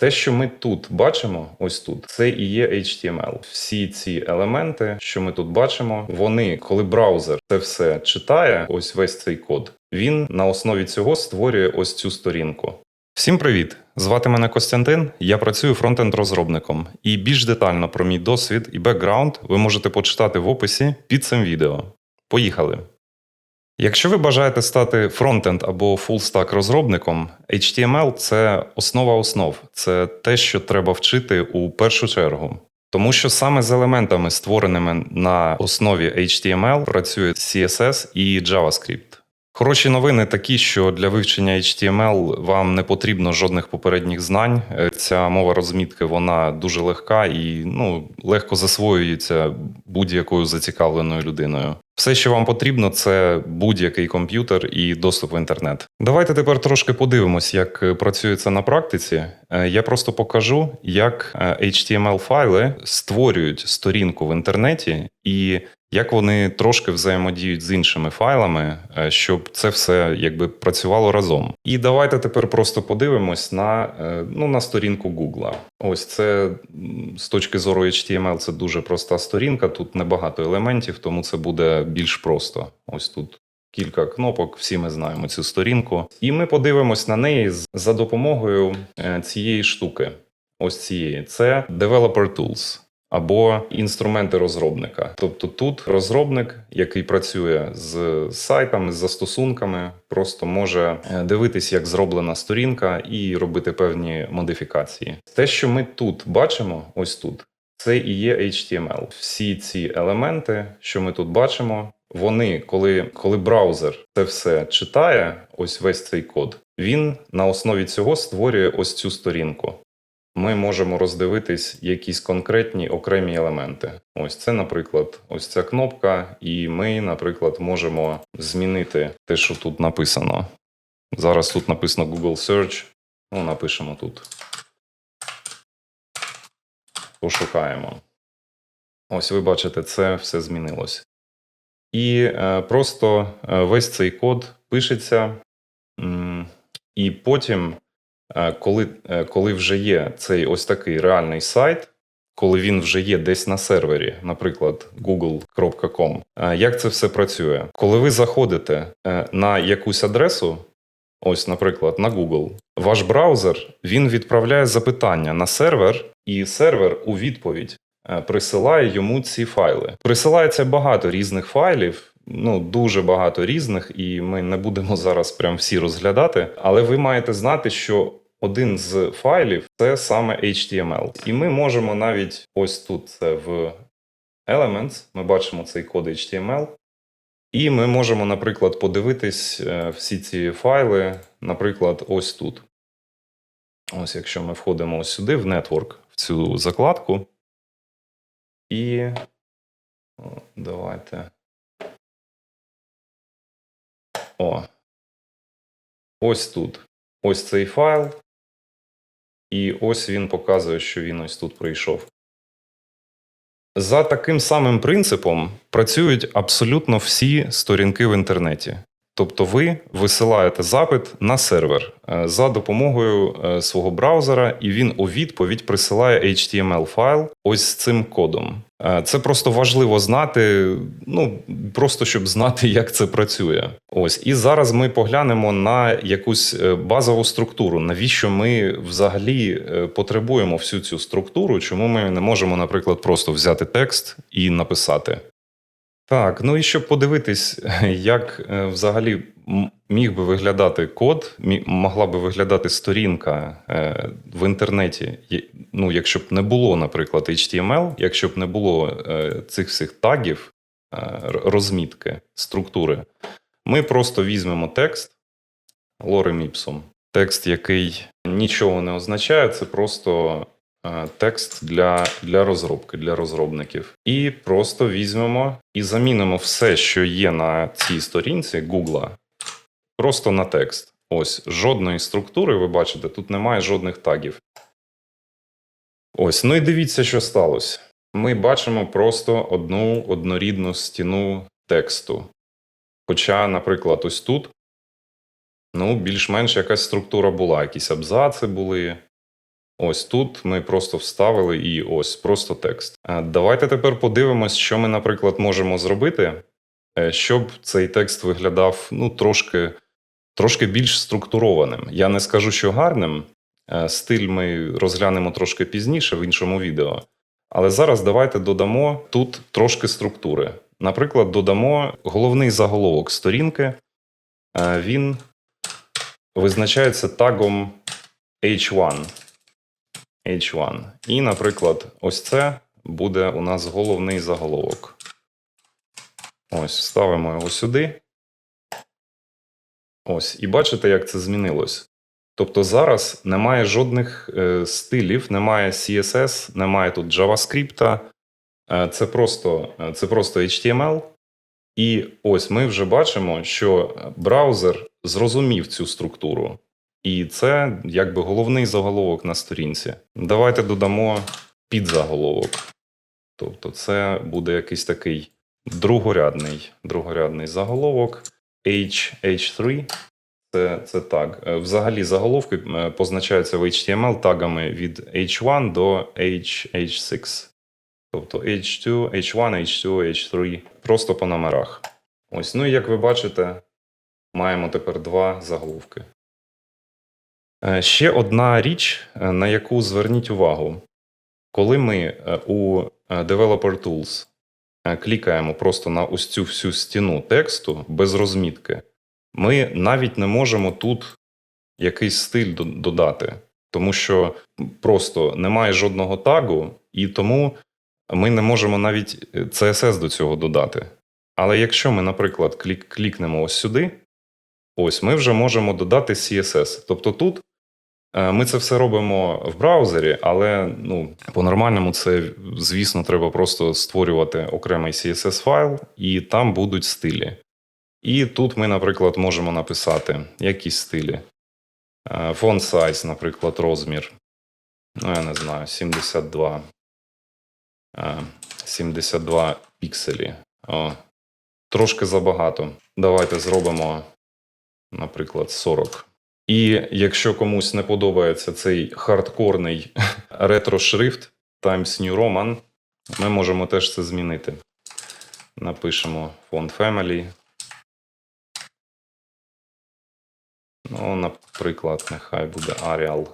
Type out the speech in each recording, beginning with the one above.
Те, що ми тут бачимо, ось тут, це і є HTML. Всі ці елементи, що ми тут бачимо, вони, коли браузер це все читає, ось весь цей код, він на основі цього створює ось цю сторінку. Всім привіт! Звати мене Костянтин. Я працюю фронтенд розробником. І більш детально про мій досвід і бекграунд ви можете почитати в описі під цим відео. Поїхали! Якщо ви бажаєте стати фронтенд або фулстак розробником, HTML це основа основ, це те, що треба вчити у першу чергу. Тому що саме з елементами, створеними на основі HTML, працює CSS і JavaScript. Хороші новини такі, що для вивчення HTML вам не потрібно жодних попередніх знань. Ця мова розмітки вона дуже легка і ну, легко засвоюється будь-якою зацікавленою людиною. Все, що вам потрібно, це будь-який комп'ютер і доступ в інтернет. Давайте тепер трошки подивимось, як е, працює це на практиці. Е, Я просто покажу, як е, HTML-файли створюють сторінку в інтернеті і як вони трошки взаємодіють з іншими файлами, е, щоб це все якби працювало разом. І давайте тепер просто подивимось на, е, ну, на сторінку Google. Ось це з точки зору HTML це дуже проста сторінка. Тут небагато елементів, тому це буде більш просто. Ось тут. Кілька кнопок, всі ми знаємо цю сторінку, і ми подивимось на неї за допомогою е, цієї штуки. Ось цієї це Developer Tools або інструменти розробника. Тобто тут розробник, який працює з сайтами, з застосунками, просто може е, дивитись, як зроблена сторінка, і робити певні модифікації. Те, що ми тут бачимо, ось тут, це і є HTML. Всі ці елементи, що ми тут бачимо, вони, коли, коли браузер це все читає, ось весь цей код, він на основі цього створює ось цю сторінку ми можемо роздивитись якісь конкретні окремі елементи. Ось це, наприклад, ось ця кнопка, і ми, наприклад, можемо змінити те, що тут написано. Зараз тут написано Google Search. Ну, напишемо тут. Пошукаємо. Ось ви бачите, це все змінилось. І е, просто е, весь цей код пишеться, і потім коли, е, коли вже є цей ось такий реальний сайт, коли він вже є десь на сервері, наприклад, google.com, е, як це все працює? Коли ви заходите е, на якусь адресу, ось, наприклад, на Google, ваш браузер він відправляє запитання на сервер, і сервер у відповідь е, присилає йому ці файли. Присилається багато різних файлів. Ну, дуже багато різних, і ми не будемо зараз прям всі розглядати. Але ви маєте знати, що один з файлів це саме HTML. І ми можемо навіть ось тут це в Elements, ми бачимо цей код HTML. І ми можемо, наприклад, подивитись е, всі ці файли, наприклад, ось тут. Ось якщо ми входимо ось сюди, в Network, в цю закладку. І давайте. О. Ось тут. Ось цей файл. І ось він показує, що він ось тут прийшов. За таким самим принципом працюють абсолютно всі сторінки в інтернеті. Тобто ви висилаєте запит на сервер е, за допомогою е, свого браузера, і він у відповідь присилає HTML-файл ось з цим кодом. Е, Це просто важливо знати, ну просто щоб знати, як це працює. Ось і зараз ми поглянемо на якусь е, базову структуру. Навіщо ми взагалі е, потребуємо всю цю структуру? Чому ми не можемо, наприклад, просто взяти текст і написати? Так, ну і щоб подивитись, як взагалі міг би виглядати код, могла би виглядати сторінка е, в інтернеті, ну, якщо б не було, наприклад, HTML, якщо б не було е, цих всіх тагів, е, розмітки, структури, ми просто візьмемо текст лорем іпсом. Текст, який нічого не означає, це просто текст для, для розробки, для розробників. І просто візьмемо і замінимо все, що є на цій сторінці Google, просто на текст. Ось жодної структури, ви бачите, тут немає жодних тагів. Ось, ну і дивіться, що сталося. Ми бачимо просто одну однорідну стіну тексту. Хоча, наприклад, ось тут, ну, більш-менш якась структура була, якісь абзаци були, Ось тут ми просто вставили і ось просто текст. Е, Давайте тепер подивимось, що ми, наприклад, можемо зробити, е, щоб цей текст виглядав ну, трошки, трошки більш структурованим. Я не скажу, що гарним. Е, Стиль ми розглянемо трошки пізніше в іншому відео. Але зараз давайте додамо тут трошки структури. Наприклад, додамо головний заголовок сторінки. Е, Він визначається тагом H1. H1. І, наприклад, ось це буде у нас головний заголовок. Ось, ставимо його сюди. Ось, і бачите, як це змінилось. Тобто зараз немає жодних е, стилів, немає CSS, немає тут JavaScript. Е, це, просто, е, це просто HTML. І ось ми вже бачимо, що браузер зрозумів цю структуру. І це якби головний заголовок на сторінці. Давайте додамо підзаголовок. Тобто, це буде якийсь такий другорядний, другорядний заголовок. H, H3 це, це так. Е, Взагалі заголовки е, позначаються в HTML тагами від H1 до H, H6. Тобто H2, H1, H2, H3. Просто по номерах. Ось, ну і як ви бачите, маємо тепер два заголовки. Е, Ще одна річ, на яку зверніть увагу. Коли ми у Developer Tools клікаємо просто на ось цю всю стіну тексту без розмітки, ми навіть не можемо тут якийсь стиль додати, тому що просто немає жодного тагу, і тому ми не можемо навіть е, CSS до цього додати. Але якщо ми, наприклад, клік, клікнемо ось сюди, ось ми вже можемо додати CSS. Тобто тут е, ми це все робимо в браузері, але ну, по-нормальному це, звісно, треба просто створювати окремий CSS файл, і там будуть стилі. І тут ми, наприклад, можемо написати якісь стилі. Е, Font size, наприклад, розмір. Ну, я не знаю, 72. е, 72 пікселі. О, трошки забагато. Давайте зробимо, наприклад, 40. І якщо комусь не подобається цей хардкорний ретро-шрифт Times New Roman, ми можемо теж це змінити. Напишемо Font Family. Ну, наприклад, нехай буде Arial.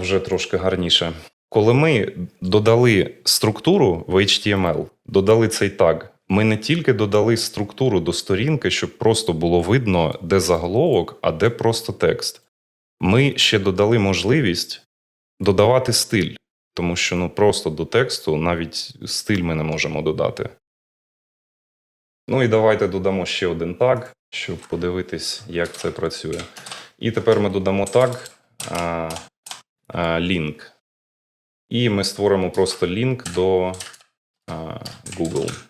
Вже трошки гарніше. Коли ми додали структуру в HTML, додали цей таг, ми не тільки додали структуру до сторінки, щоб просто було видно, де заголовок, а де просто текст. Ми ще додали можливість додавати стиль, тому що ну, просто до тексту навіть стиль ми не можемо додати. Ну і давайте додамо ще один таг, щоб подивитись, як це працює. І тепер ми додамо таг а, а, link. І ми створимо просто лінк до а, Google.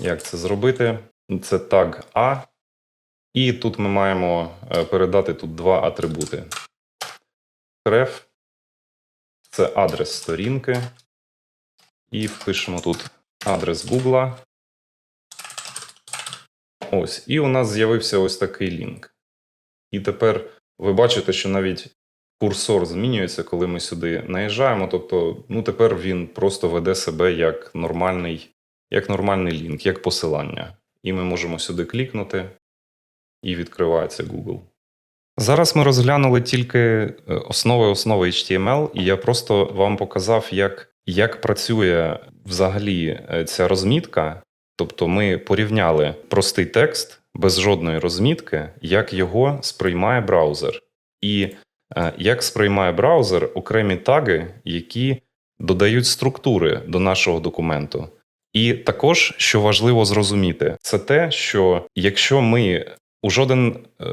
Як це зробити? Це таг A. І тут ми маємо е, передати тут два атрибути. Ref – це адрес сторінки. І впишемо тут адрес Google. Ось. І у нас з'явився ось такий лінк. І тепер ви бачите, що навіть курсор змінюється, коли ми сюди наїжджаємо. Тобто, ну тепер він просто веде себе як нормальний, як нормальний лінк, як посилання. І ми можемо сюди клікнути, і відкривається Google. Зараз ми розглянули тільки е, основи основи HTML, і я просто вам показав, як, як працює взагалі е, ця розмітка. Тобто ми порівняли простий текст без жодної розмітки, як його сприймає браузер. І е, як сприймає браузер окремі таги, які додають структури до нашого документу. І також, що важливо зрозуміти, це те, що якщо ми у жоден е,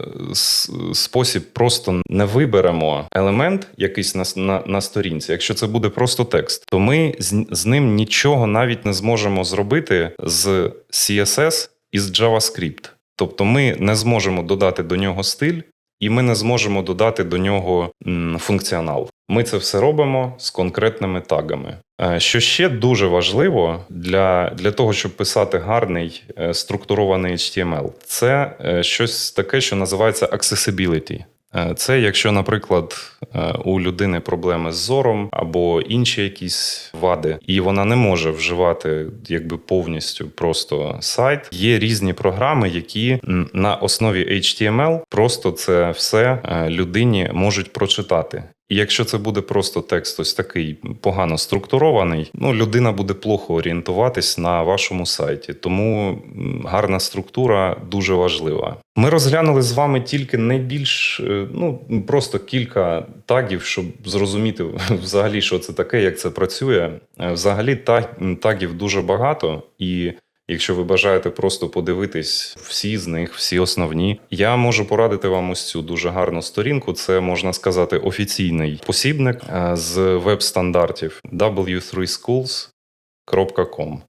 спосіб просто не виберемо елемент якийсь на, на, на сторінці, якщо це буде просто текст, то ми з, з ним нічого навіть не зможемо зробити з CSS і з JavaScript. Тобто ми не зможемо додати до нього стиль, і ми не зможемо додати до нього функціонал. Ми це все робимо з конкретними тагами. Е, Що ще дуже важливо для, для того, щоб писати гарний е, структурований HTML, це е, щось таке, що називається accessibility. Це якщо, наприклад, у людини проблеми з зором або інші якісь вади, і вона не може вживати якби повністю просто сайт. Є різні програми, які на основі HTML просто це все людині можуть прочитати. І якщо це буде просто текст ось такий погано структурований, ну людина буде плохо орієнтуватись на вашому сайті. Тому гарна структура дуже важлива. Ми розглянули з вами тільки найбільш е, ну просто кілька тагів, щоб зрозуміти взагалі, що це таке, як це працює. Е, Взагалі таг- тагів дуже багато і. Якщо ви бажаєте просто подивитись всі з них, всі основні, я можу порадити вам ось цю дуже гарну сторінку. Це можна сказати офіційний посібник е, з веб-стандартів w3schools.com.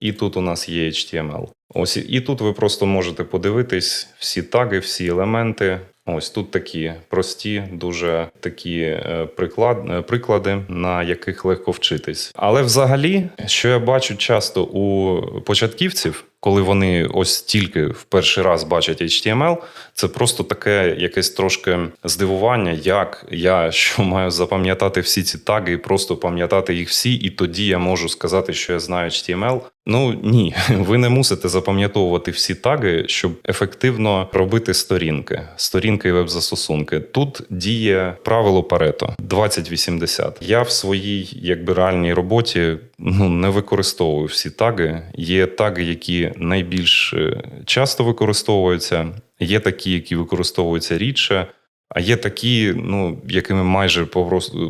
І тут у нас є HTML. Ось і тут ви просто можете подивитись всі таги, всі елементи. Ось тут такі прості, дуже такі е, приклад, е, приклади, на яких легко вчитись. Але взагалі, що я бачу часто у початківців, коли вони ось тільки в перший раз бачать HTML, це просто таке якесь трошки здивування, як я що маю запам'ятати всі ці таги і просто пам'ятати їх всі, і тоді я можу сказати, що я знаю HTML. Ну ні, ви не мусите запам'ятовувати всі таги, щоб ефективно робити сторінки, сторінки і веб-застосунки. Тут діє правило Парето 2080. Я в своїй якби реальній роботі ну не використовую всі таги. Є таги, які найбільш е, часто використовуються, є такі, які використовуються рідше. А є такі, ну якими майже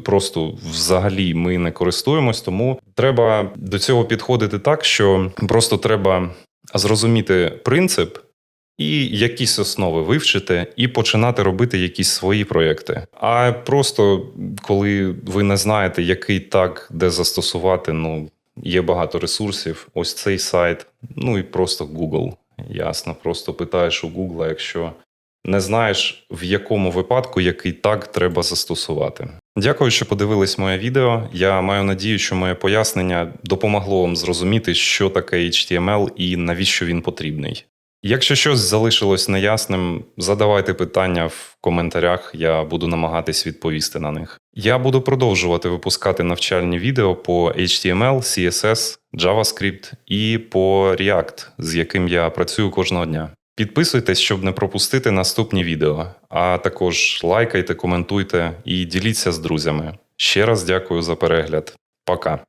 просто взагалі ми не користуємось, тому треба до цього підходити так, що просто треба зрозуміти принцип і якісь основи вивчити, і починати робити якісь свої проєкти. А просто коли ви не знаєте, який так, де застосувати, ну є багато ресурсів. Ось цей сайт, ну і просто Google. Ясно, просто питаєш у Google, якщо не знаєш, в якому випадку який так треба застосувати. Дякую, що подивились моє відео. Я маю надію, що моє пояснення допомогло вам зрозуміти, що таке HTML і навіщо він потрібний. Якщо щось залишилось неясним, задавайте питання в коментарях, я буду намагатись відповісти на них. Я буду продовжувати випускати навчальні відео по HTML, CSS, JavaScript і по React, з яким я працюю кожного дня. Підписуйтесь, щоб не пропустити наступні відео, а також лайкайте, коментуйте і діліться з друзями. Ще раз дякую за перегляд. Пока.